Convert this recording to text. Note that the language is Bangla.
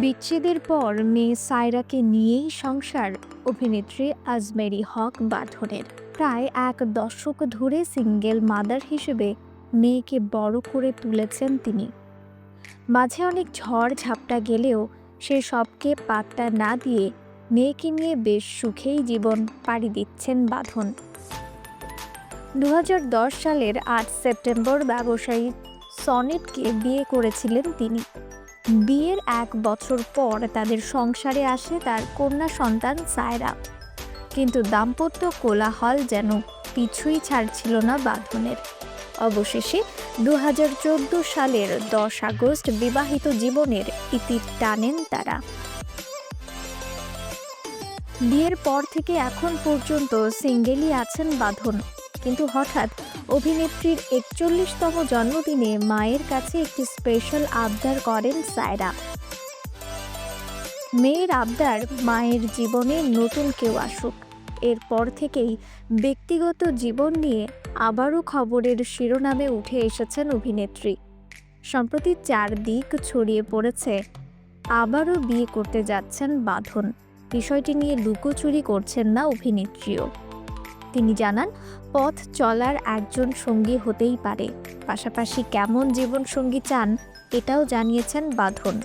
বিচ্ছেদের পর মেয়ে সায়রাকে নিয়েই সংসার, অভিনেত্রী আজমেরি হক বাঁধনের। প্রায় এক দশক ধরে সিঙ্গেল মাদার হিসেবে মেয়েকে বড় করে তুলেছেন তিনি। মাঝে অনেক ঝড় ঝাপটা গেলেও সে সবকে পাত্তা না দিয়ে মেয়েকে নিয়ে বেশ সুখেই জীবন পাড়ি দিচ্ছেন বাঁধন। দু হাজার দশ সালের আট সেপ্টেম্বর ব্যবসায়ী সনেটকে বিয়ে করেছিলেন তিনি। বিয়ের এক বছর পর তাদের সংসারে আসে তার কন্যা সন্তান সায়রা। কিন্তু দাম্পত্য কোলাহল যেন পিছুই ছাড়ছিল না বাঁধনের। অবশেষে দু হাজার চোদ্দ সালের দশ আগস্ট বিবাহিত জীবনের ইতি টানেন তারা। বিয়ের পর থেকে এখন পর্যন্ত সিঙ্গেলই আছেন বাঁধন। কিন্তু হঠাৎ অভিনেত্রীর একচল্লিশতম জন্মদিনে মায়ের কাছে একটি স্পেশাল আবদার করেন সায়রা। মেয়ের আবদার মায়ের জীবনে নতুন কেউ আসুক। এরপর থেকেই ব্যক্তিগত জীবন নিয়ে আবারও খবরের শিরোনামে উঠে এসেছেন অভিনেত্রী। সম্প্রতি চারদিক ছড়িয়ে পড়েছে, আবারও বিয়ে করতে যাচ্ছেন বাঁধন। বিষয়টি নিয়ে লুকোচুরি করছেন না অভিনেত্রীও। তিনি জানান, পথ চলার একজন সঙ্গী হতেই পারে। পাশাপাশি কেমন জীবনসঙ্গী চান, এটাও জানিয়েছেন বাঁধন।